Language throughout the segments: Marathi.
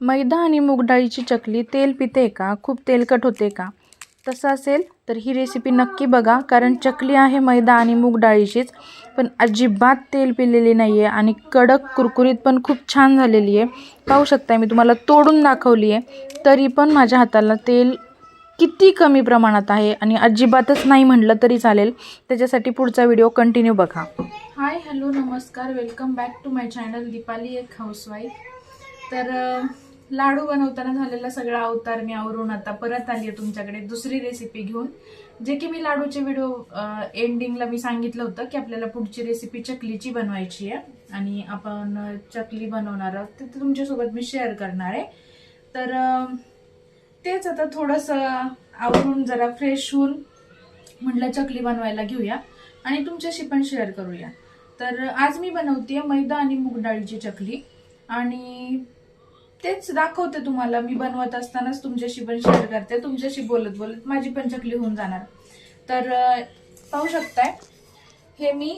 मैदा आणि मूगडाळीची चकली तेल पिते का? खूप तेलकट होते का? तसं असेल तर ही रेसिपी नक्की बघा कारण चकली आहे मैदा आणि मूग डाळीचीच पण अजिबात तेल पिलेली नाही आहे आणि कडक कुरकुरीत पण खूप छान झालेली आहे. पाहू शकता मी तुम्हाला तोडून दाखवली आहे. तरी पण माझ्या हाताला तेल किती कमी प्रमाणात आहे आणि अजिबातच नाही म्हटलं तरी चालेल. त्याच्यासाठी पुढचा व्हिडिओ कंटिन्यू बघा. हाय हॅलो नमस्कार. Welcome back to my channel Deepali एक हाऊसवाईफ तर लाडू बनवताना झालेला सगळा अवतार मी आवरून आता परत आली आहे तुमच्याकडे दुसरी रेसिपी घेऊन. जे की मी लाडूचे व्हिडिओ एंडिंगला मी सांगितलं होतं की आपल्याला पुढची रेसिपी चकलीची बनवायची आहे. आणि आपण चकली बनवणार आहोत. ते तुमच्यासोबत मी शेअर करणार आहे. तर तेच आता थोडंसं आवरून जरा फ्रेश होऊन म्हटलं चकली बनवायला घेऊया. आणि तुमच्याशी पण शेअर करूया. तर आज मी बनवते मैदा आणि मूग डाळीची चकली. आणि तेच दाखवते तुम्हाला. मी बनवत असतानाच तुमच्याशी पण शेअर करते. तुमच्याशी बोलत बोलत माझी पण चकली होऊन जाणार. तर पाहू शकताय हे मी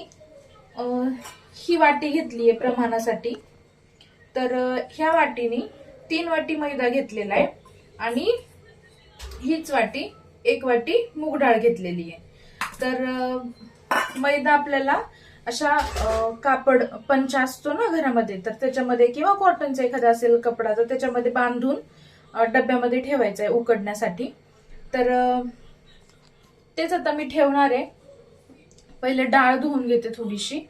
ही वाटी घेतली आहे प्रमाणासाठी. तर ह्या वाटीने तीन वाटी मैदा घेतलेला आहे आणि हीच वाटी एक वाटी मूग डाळ घेतलेली आहे. तर मैदा आपल्याला अशा कापड पंच असतो ना घरामध्ये तर त्याच्यामध्ये किंवा कॉटनचा एखादा असेल कपडा तर त्याच्यामध्ये बांधून डब्यामध्ये ठेवायचा आहे उकडण्यासाठी. तर तेच आता मी ठेवणार आहे. पहिले डाळ धुवून घेते थोडीशी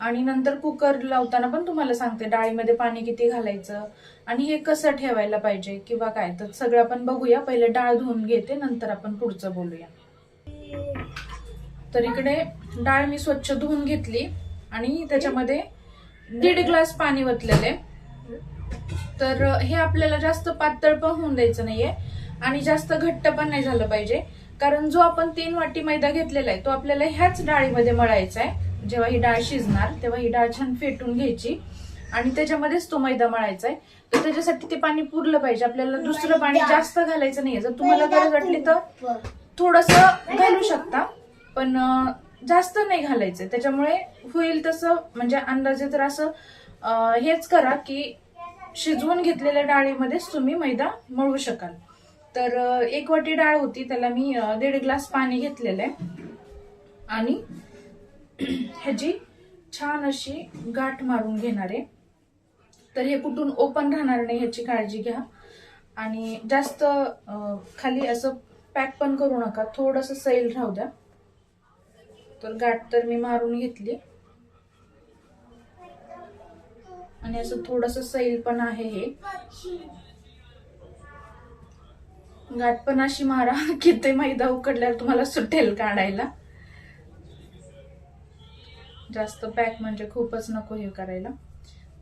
आणि नंतर कुकर लावताना पण तुम्हाला सांगते डाळीमध्ये पाणी किती घालायचं आणि हे कसं ठेवायला पाहिजे किंवा काय. तर सगळं आपण बघूया. पहिले डाळ धुवून घेते नंतर आपण पुढचं बोलूया. तर इकडे डाळ मी स्वच्छ धुवून घेतली आणि त्याच्यामध्ये दीड ग्लास पाणी वतलेले. तर हे आपल्याला जास्त पातळ पण होऊन द्यायचं नाहीये आणि जास्त घट्ट पण नाही झालं पाहिजे. कारण जो आपण तीन वाटी मैदा घेतलेला आहे तो आपल्याला ह्याच डाळीमध्ये मळायचा आहे. जेव्हा ही डाळ शिजणार तेव्हा ही डाळ छान फेटून घ्यायची आणि त्याच्यामध्येच तो मैदा मळायचा आहे. तर त्याच्यासाठी ते पाणी पुरलं पाहिजे. आपल्याला दुसरं पाणी जास्त घालायचं नाहीये. जर तुम्हाला गरज वाटली तर थोडस घालू शकता. पण जास्त नाही घालायचं. त्याच्यामुळे होईल तसं म्हणजे अंदाजे तर असं हेच करा की शिजवून घेतलेल्या डाळीमध्येच तुम्ही मैदा मळू शकाल. तर एक वाटी डाळ होती त्याला मी दीड ग्लास पाणी घेतलेलं आहे. आणि ह्याची छान अशी गाठ मारून घेणार आहे. तर हे कुठून ओपन राहणार नाही ह्याची काळजी घ्या. आणि जास्त खाली असं पॅक पण करू नका. थोडंसं सैल राहू द्या. तर गाठ तर मी मारून घेतली. आणि असं थोडस सैल पण आहे हे. गाठ पण अशी मारा की ते मैदा उकडल्यावर तुम्हाला सुटेल काढायला. जास्त पॅक म्हणजे खूपच नको हे करायला.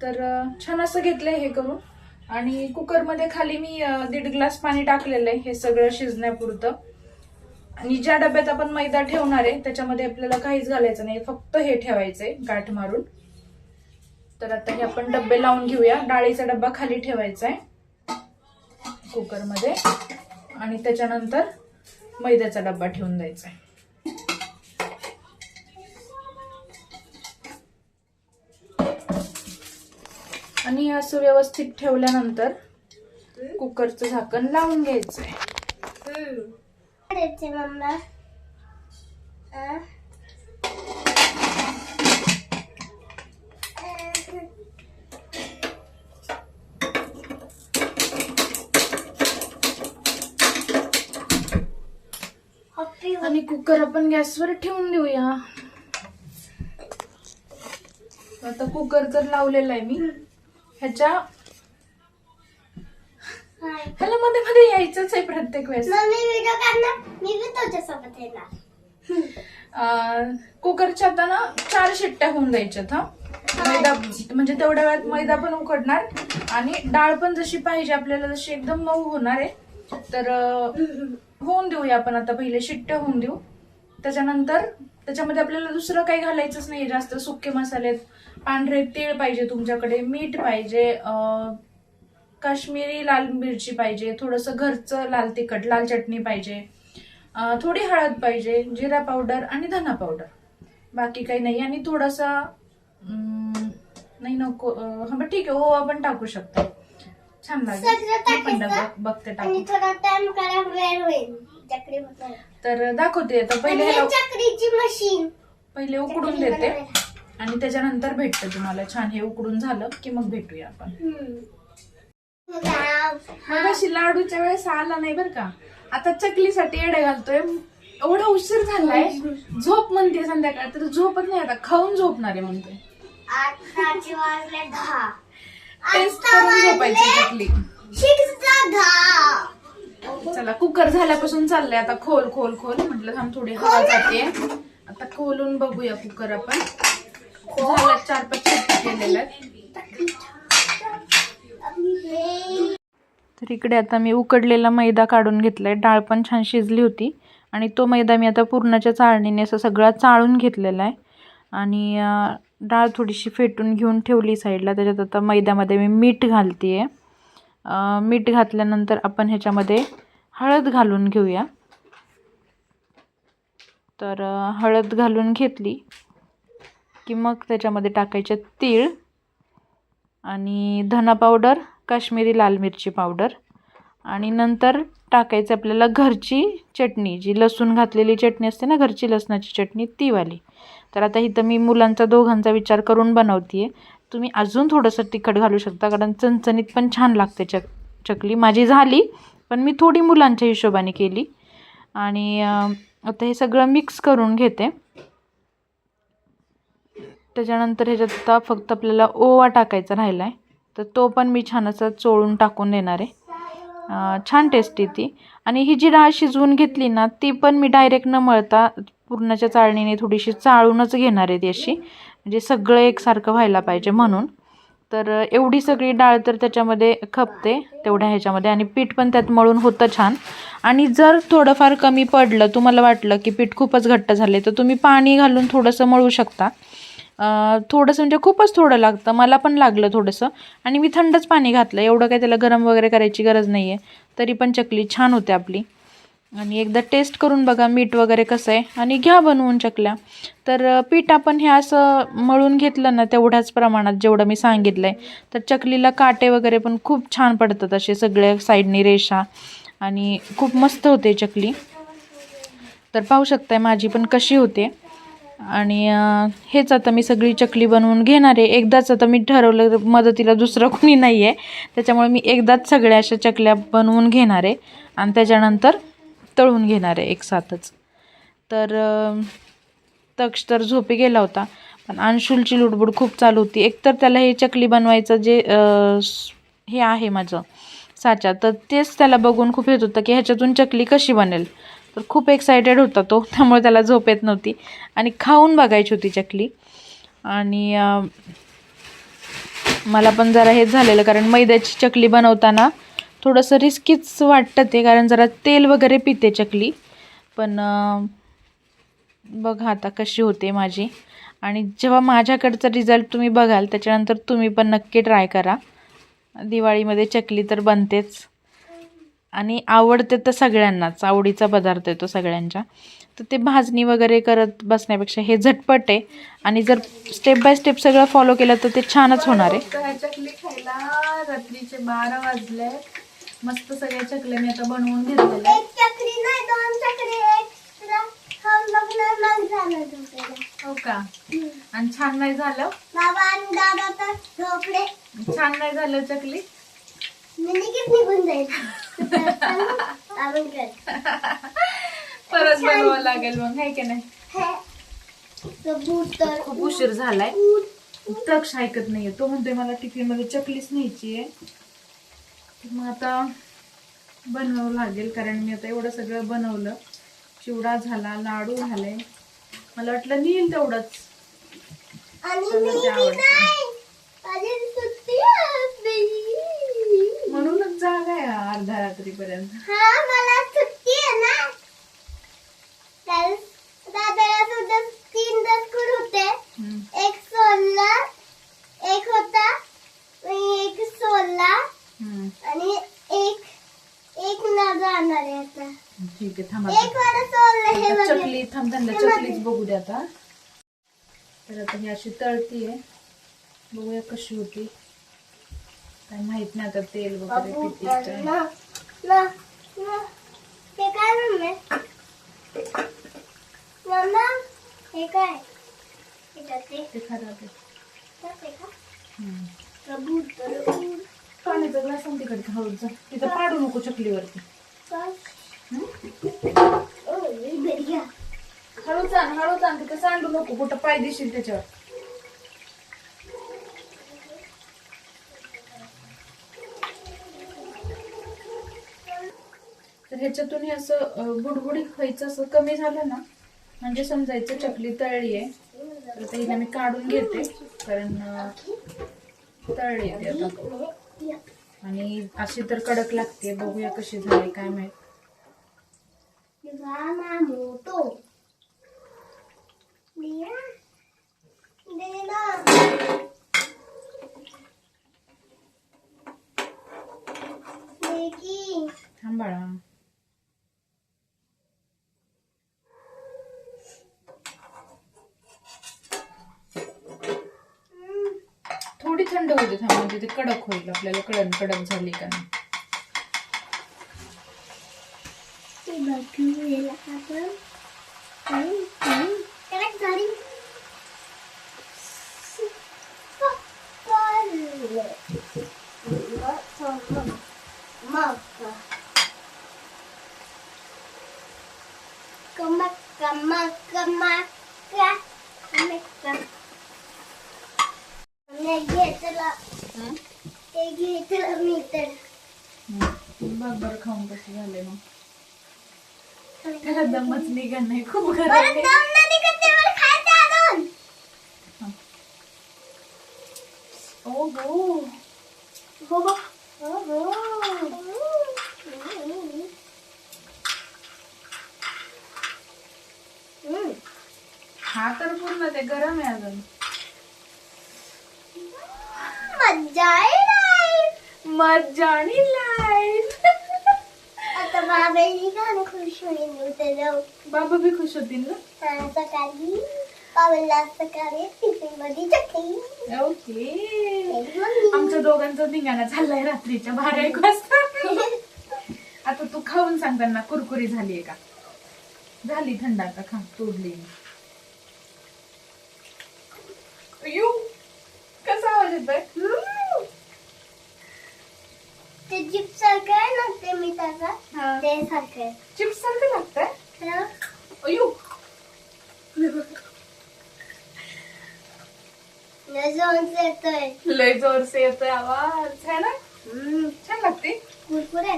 तर छान असं घेतलंय हे करून. आणि कुकरमध्ये खाली मी दीड ग्लास पाणी टाकलेलं आहे हे सगळं शिजण्यापुरतं. आणि ज्या डब्यात आपण मैदा ठेवणार आहे त्याच्यामध्ये आपल्याला काहीच घालायचं नाही. फक्त हे ठेवायचंय गाठ मारून. तर आता हे आपण डब्बे लावून घेऊया. डाळीचा डब्बा खाली ठेवायचा आहे कुकरमध्ये. आणि त्याच्यानंतर मैद्याचा डब्बा ठेवून द्यायचा आहे आणि असं व्यवस्थित ठेवल्यानंतर कुकरचं झाकण लावून घ्यायचंय. आहे मम्मा अं? आणि कुकर आपण गॅसवर ठेवून देऊया. आता कुकर तर लावलेला आहे मी. ह्याच्या ह्याला मध्ये मध्ये यायचंच आहे प्रत्येक वेळेस. मम्मी व्हिडिओ काढणार मी बी तुझ्यासोबत येणार. अं, कुकरच्या आता ना चार शिट्ट्या होऊन द्यायच्यात हा. मैदा म्हणजे तेवढ्या वेळात मैदा पण उकडणार आणि डाळ पण जशी पाहिजे आपल्याला जशी एकदम मऊ होणार आहे. तर अं, होऊन देऊया आपण आता पहिले शिट्ट्या होऊन देऊ. त्याच्यानंतर त्याच्यामध्ये आपल्याला दुसरं काही घालायचंच नाही जास्त सुके मसाले पांढरे तीळ पाहिजे तुमच्याकडे मीठ पाहिजे अं, काश्मीरी लाल मिरची पाहिजे थोडंसं घरचं लाल तिखट लाल चटणी पाहिजे थोडी हळद पाहिजे जिरा पावडर आणि धना पावडर. बाकी काही नाही आणि थोडासा नाही नको हा बरं ठीक आहे ओवा पण टाकू शकतो. छान लागेल. बघते टाकू. तर दाखवते आता पहिले मशीन पहिले उकडून देते. आणि त्याच्यानंतर भेटते तुम्हाला. छान हे उकडून झालं की मग भेटूया आपण. लाडूच्या वेळेस आला नाही बरं का. आता चकलीसाठी येडे घालतोय. एवढा उशीर झालाय. झोप म्हणते संध्याकाळ तर झोपत नाही आता. खाऊन झोपणार आहे म्हणते टेस्ट करून झोपायची चकली. चला कुकर झाल्यापासून चाललंय आता. खोल खोल खोल. म्हटलं थांब थोडी हवा जाते. आता खोलून बघूया कुकर आपण. झालं चार पाच आहेत. तर इकडे आता मी उकडलेला मैदा काढून घेतलाय. डाळ पण छान शिजली होती. आणि तो मैदा मी आता पूर्णाच्या चाळणीने असं सगळा चाळून घेतलेला आहे. आणि डाळ थोडीशी फेटून घेऊन ठेवली साईडला. त्याच्यात आता मैद्यामध्ये मी मीठ घालते आहे मीठ घातल्यानंतर आपण ह्याच्यामध्ये हळद घालून घेऊया. तर हळद घालून घेतली की मग त्याच्यामध्ये टाकायचे तीळ. आणि धना पावडर काश्मीरी लाल मिरची पावडर आणि नंतर टाकायचं आपल्याला घरची चटणी जी लसूण घातलेली चटणी असते ना घरची लसणाची चटणी ती वाली तर आता इथं मी मुलांचा दोघांचा विचार करून बनवते तुम्ही अजून थोडंसं तिखट घालू शकता कारण चणचणीत पण छान लागते चक चकली. माझी झाली पण मी थोडी मुलांच्या हिशोबाने केली. आणि आता हे सगळं मिक्स करून घेते. त्याच्यानंतर ह्याच्यात आता फक्त आपल्याला ओवा टाकायचा राहिला आहे तर तो पण मी छान असं चोळून टाकून देणार आहे. छान टेस्टी ती आणि ही जी डाळ शिजवून घेतली ना ती पण मी डायरेक्ट न मळता पूर्णाच्या चाळणीने थोडीशी चाळूनच घेणार आहे ती अशी. म्हणजे सगळं एकसारखं व्हायला पाहिजे म्हणून. तर एवढी सगळी डाळ तर त्याच्यामध्ये खपते तेवढ्या ह्याच्यामध्ये. आणि पीठ पण त्यात मळून होतं छान. आणि जर थोडंफार कमी पडलं तुम्हाला वाटलं की पीठ खूपच घट्ट झाले तर तुम्ही पाणी घालून थोडंसं मळू शकता. थोडंसं म्हणजे खूपच थोडं लागतं. मला पण लागलं थोडंसं. आणि मी थंडच पाणी घातलं. एवढं काही त्याला गरम वगैरे करायची गरज नाही आहे तरी पण चकली छान होते आपली. आणि एकदा टेस्ट करून बघा मीठ वगैरे कसं आहे. आणि घ्या बनवून चकल्या. तर पीठ आपण हे असं मळून घेतलं ना तेवढ्याच प्रमाणात जेवढं मी सांगितलं आहे तर चकलीला काटे वगैरे पण खूप छान पडतात असे सगळ्या साईडनी रेषा. आणि खूप मस्त होते चकली. तर पाहू शकताय माझी पण कशी होते. आणि हेच आता मी सगळी चकली बनवून घेणार आहे. एकदाच आता मी ठरवलं मदतीला दुसरं कोणी नाही आहे त्याच्यामुळे मी एकदाच सगळ्या अशा चकल्या बनवून घेणार आहे. आणि त्याच्यानंतर तळून घेणार आहे एक साथच. तर तक्ष तर झोपी गेला होता. पण अंशुलची लुडबुड खूप चालू होती. एकतर त्याला हे चकली बनवायचं जे हे आहे माझं साचा. तर तेच त्याला बघून खूप येत होतं की ह्याच्यातून चकली कशी बनेल. तर खूप एक्सायटेड होता तो त्यामुळे त्याला झोप येत नव्हती. आणि खाऊन बघायची होती चकली. आणि मला पण जरा हेच झालेलं कारण मैद्याची चकली बनवताना थोडंसं रिस्कीच वाटतं ते कारण जरा तेल वगैरे पिते चकली. पण बघा आता कशी होते माझी. आणि जेव्हा माझ्याकडचा रिझल्ट तुम्ही बघाल त्याच्यानंतर तुम्ही पण नक्की ट्राय करा. दिवाळीमध्ये चकली तर बनतेच. आणि आवडते तर सगळ्यांनाच. आवडीचा पदार्थ आहे तो सगळ्यांच्या. तर ते भाजणी वगैरे करत बसण्यापेक्षा हे झटपट आहे. आणि जर स्टेप बाय स्टेप सगळं फॉलो केलं तर ते छानच होणार आहे. चकली खायला रात्रीचे बारा वाजले. मस्त सगळ्या चकल्या मी आता बनवून घेतलेल्या झोपेला. हो का? आणि छान नाही झालं? बाबा आणि दादा तर झोपले. छान नाही झालं चकली? निघून जाईल परत बनवावं लागेल मग आहे की नाही? कबूतर खूप उशीर झालाय. तक्ष ऐकत नाहीये. तो म्हणतोय मला टिफिनमध्ये चकलीच न्यायची आहे. तर मग आता बनवावं लागेल कारण मी आता एवढं सगळं बनवलं. चिवडा झाला लाडू झाले. मला वाटलं नेईल तेवढंच. आवडतं. जागा आहे हा अर्ध्या रात्रीपर्यंत. हा मला सुट्टी आहे ना. तर दादाला सुद्धा तीन दसकूर होते. हम्म. एक सोलला एक होता आणि एक सोलला हम्म. आणि एक एक न जाणार आहे आता. ठीक आहे थांबा. एक वाला सोलला हे आता बघा. चकली थांब त्यांना चकलीच बघू. द्या आता. तर आता ही अशी तळती आहे बघूया कशी होती. काय माहीत नाही आता तेल वगैरे किती काय. हे काय मम्मी? मम्मा हे काय? हे जाते ते खराब आहे. जाते का? हम्म. तरबूज, तरबूज. पाण्याचा ग्लास आणि तिकडे हळूच जा. तिथं पाडू नको चकलीवरती. हळूच आण हळूच आण तिथं सांडू नको. कुठं पाय देशील त्याच्यावर. तर ह्याच्यातून हे असं गुडगुडी बुडबुडीत व्हायचं असं कमी झालं ना म्हणजे समजायचं चकली तळली आहे. तर ते हिला मी काढून घेते कारण तळली आहे आता. आणि अशी तर कडक लागते बघूया कशी झाली काय माहीत. थांबाळा थोडी थंड होते थांब म्हणजे ते कडक होईल. आपल्याला कळण कडक झाली का नाही. ते आपण. हम्म, हम्म. Correct झाली. Super. मग कमक कमक कमक कमक मी घेतलं ते घेतलं मी तर बघ बरं खाऊन कसं झालंय मग त्याला दमच निघा नाही खूप गरम ओ हो हो. हो हम्म. तर पूर्ण ते गरम आहे अजून. मज्जा मज्जा आता बाबांनी खुश होईल उद्या बाबा बी खुश होतील ना? हा, सकाळी बाबाला सकाळी टिफिनमध्ये चटणी ओके. आमच्या दोघांचा धिंगाणा चाललाय रात्रीच्या बारा एक वाजता. आता तू खाऊन सांग त्यांना कुरकुरी झालीये का? झाली थंड आता खा तोडली यू कसा आवाज येतोय? ते जिप सारखं आहे ना ते मिठाचा ते सारखं चिप्स सारखं लागतंय? अयो नजर येतोय. लय जोर से येतोय आवाज. है ना? हम्म. छान लागते. कुरकुरे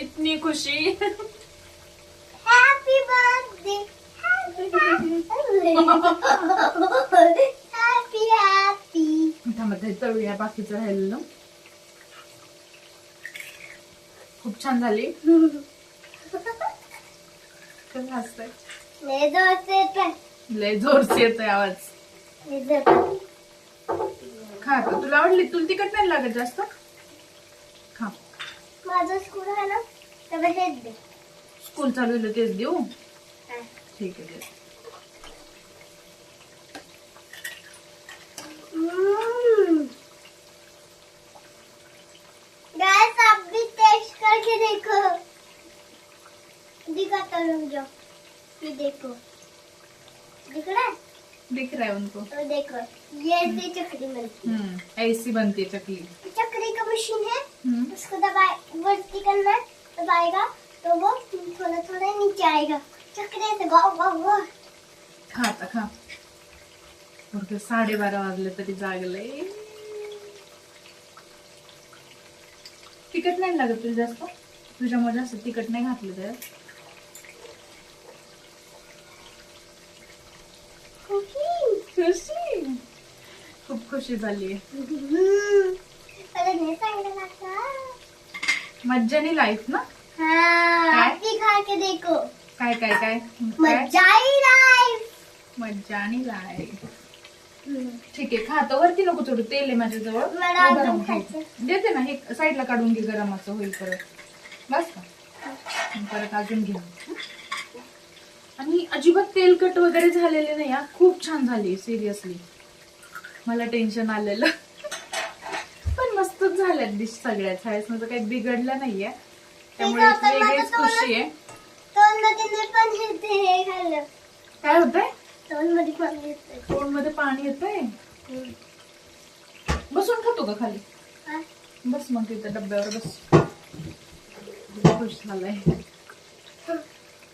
इतनी खुशी. हॅपी बर्थडे हॅपी हॅपी त्यामध्ये तळूया बाकीचं राहिलेलं. खूप छान झाली. लय येतोय. आवाज. खा. तुला आवडली? तुला तिखट नाही लागत जास्त? खा. माझं स्कूल आहे ना स्कूल चालू झालं तेच देऊ. ठीक आहे. टेस्ट करके देखो दिखाता हूँ जो ये देखो दिख रहा है दिख रहा है उनको तो देखो ये ऐसे चक्री मिलती हम्म ऐसी बनती है चकली है चक्री का मशीन है. उसको दबाए वर्ती करना है दबाएगा तो वो थोड़ा थोड़ा नीचे आएगा चक्री से गाओ गाओ गाओ खा आता खा साडेबारा वाजले तरी जागले तिखट नाही लागत तुला जास्त? तुझ्यामुळे जास्त तिखट नाही घातलं तर? खूप खुशी झाली अरे नहीं लाईफ ना? हाँ खा के देखो. काय काय काय? काय? मज़ा लाइफ मज्जा आणि लाईफ ठीक आहे खा आता. वरती नको थोडं तेल आहे माझ्याजवळ. मला अजून. खायचं. देते ना हे साईडला काढून घे गरमाचं होईल परत. बस का? परत अजून घे. आणि अजिबात तेलकट वगैरे झालेले नाही हा. खूप छान झाली सिरियसली. मला टेन्शन आलेलं. पण मस्तच झाल्यात डिश सगळ्या. शाळेत काही बिघडलं नाहीये. त्यामुळे एक वेगळीच खुशी आहे. तोंडमध्ये पण हे ते हे खाल्लं काय होतंय? तोंडमध्ये पण येतंय. तोंडमध्ये पाणी येतंय? हम्म. बसून खातो का खाली? हा. बस मग तिथं डब्यावर बस. खुश झालाय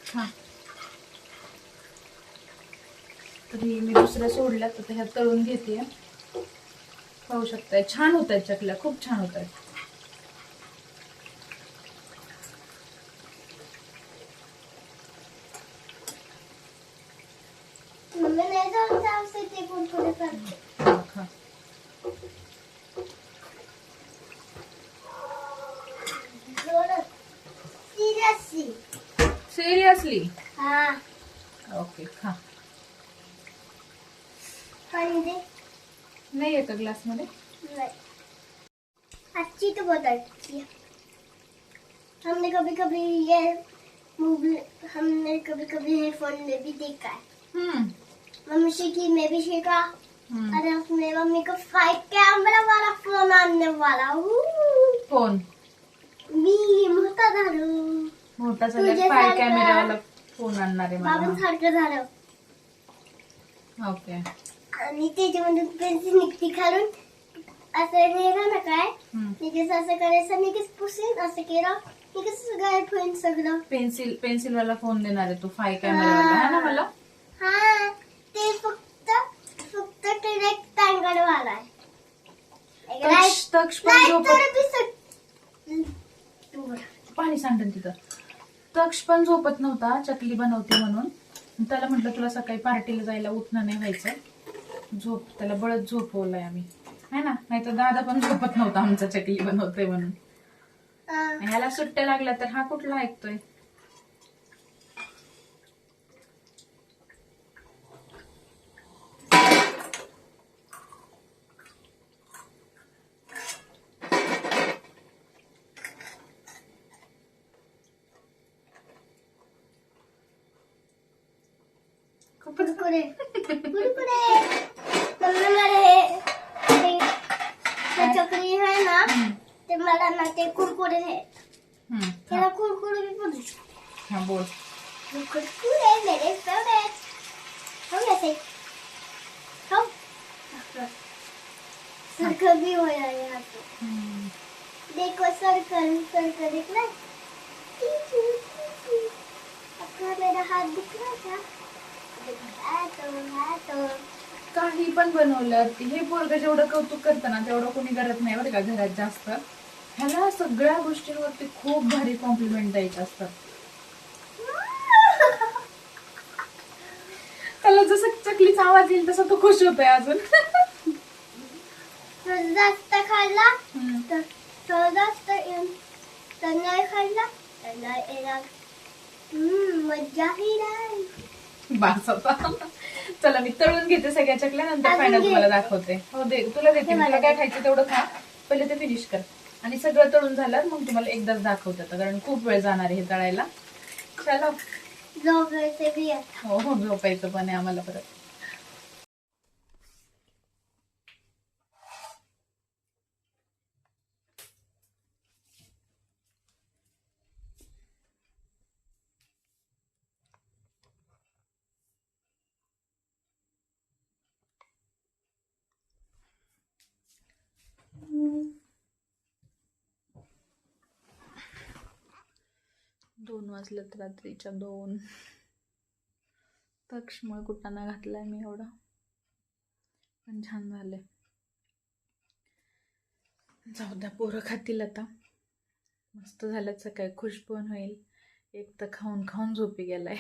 हा. तरी मी दुसऱ्या सोडल्या तर ह्या तळून घेते. पाहू शकताय. छान होत आहेत चकल्या खूप छान होत आहेत मम्मी नाही जाऊन जाऊसे ते कुरकुरे करते खा. सिरियसली सिरियसली हा ओके खा पाणी दे येतं ग्लासमध्ये? अच्छी तो बहुत अच्छी है हमने कभी कभी ये मूवी हमने कभी कभी ये फोन में भी देखा है. हम्म. मम्मी सीखी मैं भी सीखा. अरे उसमें मम्मी को फाइव कैमरा वाला फोन आने वाला. ऊ, फोन मी मोठा झालो मोठा झाला फाय सारखा. कॅमेरावाला फोन आणणार आहे मला. बाबांसारखं झालं. ओके आणि त्याच्यामध्ये पेन्सिल निघती खालून. असं हे ना काय. निघेच असं करायचं? निघेच पुसीन? असं केलं. निघेच गायब होईल सगळं? पेन्सिल पेन्सिल वाला फोन देणार आहे तू फाय कॅमेरा वाला है ना मला? हा. ते फक्त फक्त डिरेक्ट टँगड वाला आहे तक्ष तक्ष पण. पाणी सांडन तिथं. तक्ष पण झोपत नव्हता चकली बनवते म्हणून. त्याला म्हटलं तुला सकाळी पार्टीला जायला उठणं नाही व्हायचं. झोप त्याला बळत झोपवलंय आम्ही. है ना? नाही तर दादा पण झोपत नव्हता आमचा चकली बनवतोय म्हणून. ह्याला सुट्ट्या लागल्या तर हा कुठला ऐकतोय खूपच कुरकुरे कुरकुरे मम्मी मला हे हे- हे चकली आहे ना हम्म, ते मला ना ते कुरकुरे आहे हम्म. त्याला कुरकुरे भी बोलू हा बोल कुरकुरे मेरे फेवरेट हो कैसे हो सर्कल भी हो रहा है यहाँ पे. देखो सर्कल सर्कल दिख रहा है आपका मेरा हाथ दिख रहा था है है काही पण बनवलं हे पोरग जेवढं कौतुक करतं ना तेवढं कोणी करत नाही बरं का घरात जास्त ह्याला सगळ्या गोष्टींवरती खूप भारी कॉम्प्लिमेंट द्यायचे असतात त्याला चकलीचा आवाज येईल तसा तो खुश होतोय अजून जास्त खाल्ला हम्म. तर तो जास्त येऊन तर नाही खाल्ला तर नाही येणार हम्म, मज्जा नाही बास आता चला मी तळून घेते सगळ्या चकल्या नंतर अजून फायनल घे. तुम्हाला दाखवते हो दे तुला देते मी. तुला मला काय. खायचं तेवढं खा पहिले ते फिनिश कर आणि सगळं तळून झालं मग तुम्हाला एकदाच दाखवते आता, कारण खूप वेळ जाणार आहे हे तळायला चलो झोपायचे बी आहे. हो हो झोपायचं पण आहे आम्हाला परत दोन वाजलेत रात्रीच्या दोन. तक्षमळ कुटाणा घातलाय मी एवढा. पण छान झालंय. जाऊ द्या पोरं खातील आता. मस्त झाल्यात सकाळी खुश पण होईल. एक तर खाऊन खाऊन झोपी गेलाय.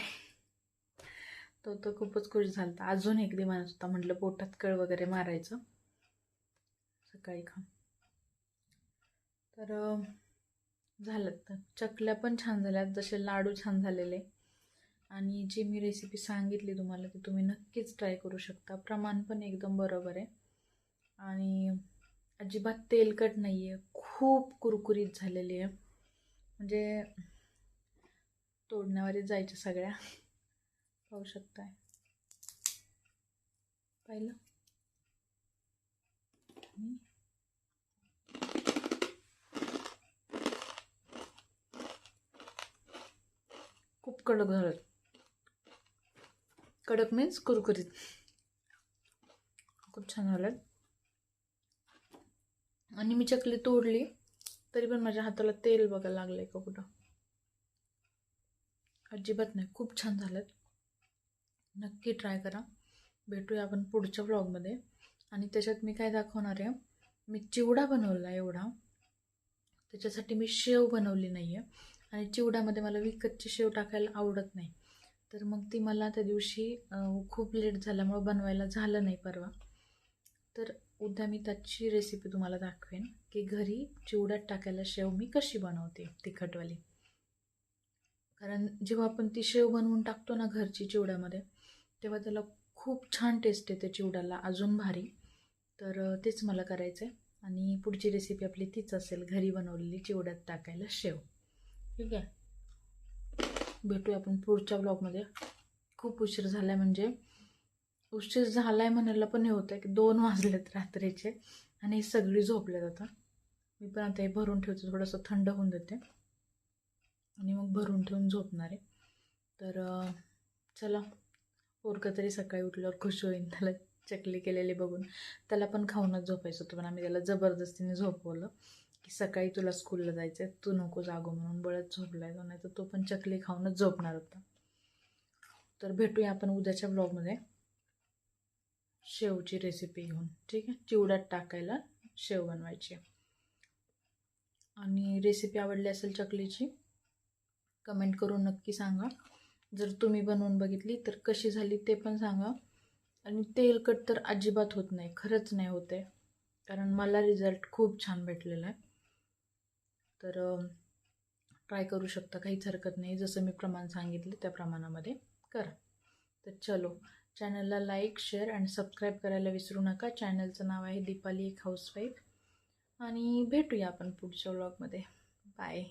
तो तर खूपच खुश झाला अजून एक दिवस होता म्हटलं पोटात कळ वगैरे मारायचं. सकाळी खाऊन. तर अं, झालं तर. चकल्या पण छान झाल्यात जसे लाडू छान झालेले. आणि जी मी रेसिपी सांगितली तुम्हाला ती तुम्ही नक्कीच ट्राय करू शकता. प्रमाण पण एकदम बरोबर आहे. आणि अजिबात तेलकट नाही आहे खूप कुरकुरीत झालेली आहे. म्हणजे तोडण्यावरच जायच्या सगळ्या. पाहू शकताय. पाहिलं? खूप कडक झालं. कडक मीन्स कुरकुरीत. खूप छान झालं. आणि मी चकली तोडली तरी पण माझ्या हाताला तेल बघायला लागलंय का कुठं? अजिबात नाही. खूप छान झालं. नक्की ट्राय करा. भेटूया आपण पुढच्या ब्लॉगमध्ये आणि त्याच्यात मी काय दाखवणार आहे? मी चिवडा बनवला एवढा. त्याच्यासाठी मी शेव बनवली नाही आहे आणि चिवड्यामध्ये मला विकतची शेव टाकायला आवडत नाही. तर मग ती मला त्या दिवशी खूप लेट झाल्यामुळं बनवायला झालं नाही परवा. तर उद्या मी त्याची रेसिपी तुम्हाला दाखवेन की घरी चिवड्यात टाकायला शेव मी कशी बनवते तिखटवाली. कारण जेव्हा आपण ती शेव बनवून टाकतो ना घरची चिवड्यामध्ये तेव्हा त्याला खूप छान टेस्ट येते चिवड्याला अजून भारी. तर तेच मला करायचं आहे आणि पुढची रेसिपी आपली तीच असेल घरी बनवलेली चिवड्यात टाकायला शेव. ठीक आहे. भेटूया आपण पुढच्या ब्लॉगमध्ये खूप उशीर झाला आहे म्हणजे. उशीर झाला आहे म्हणायला पण हे होतं की दोन वाजलेत रात्रीचे आणि सगळी झोपल्यात आता. मी पण आता हे भरून ठेवते थोडंसं थंड होऊन देते. आणि मग भरून ठेवून झोपणार आहे. तर चला. पोरकं तरी सकाळी उठल्यावर खुश होईन. त्याला चकली केलेली बघून. त्याला पण खाऊनच झोपायचं होतं पण आम्ही त्याला जबरदस्तीने झोपवलं. की सकाळी तुला स्कूलला जायचं आहे तू नको जागो म्हणून बळत झोपला आहे नाही तर तो पण चकली खाऊनच झोपणार होता. तर भेटूया आपण उद्याच्या ब्लॉगमध्ये शेवची रेसिपी घेऊन ठीक आहे? चिवड्यात टाकायला शेव बनवायची आणि रेसिपी आवडली असेल चकलीची कमेंट करून नक्की सांगा. जर तुम्ही बनवून बघितली तर कशी झाली ते पण सांगा. आणि तेलकट तर अजिबात होत नाही खरंच नाही होते कारण मला रिझल्ट खूप छान भेटलेला आहे. तर ट्राय करू शकता. काहीच हरकत नाही. जसं मी प्रमाण सांगितलं त्या प्रमाणामध्ये करा. तर चलो चॅनलला लाईक शेअर आणि सबस्क्राईब करायला विसरू नका. चॅनलचं नाव आहे दीपाली एक हाऊसवाईफ. आणि भेटूया आपण पुढच्या व्लॉगमध्ये बाय.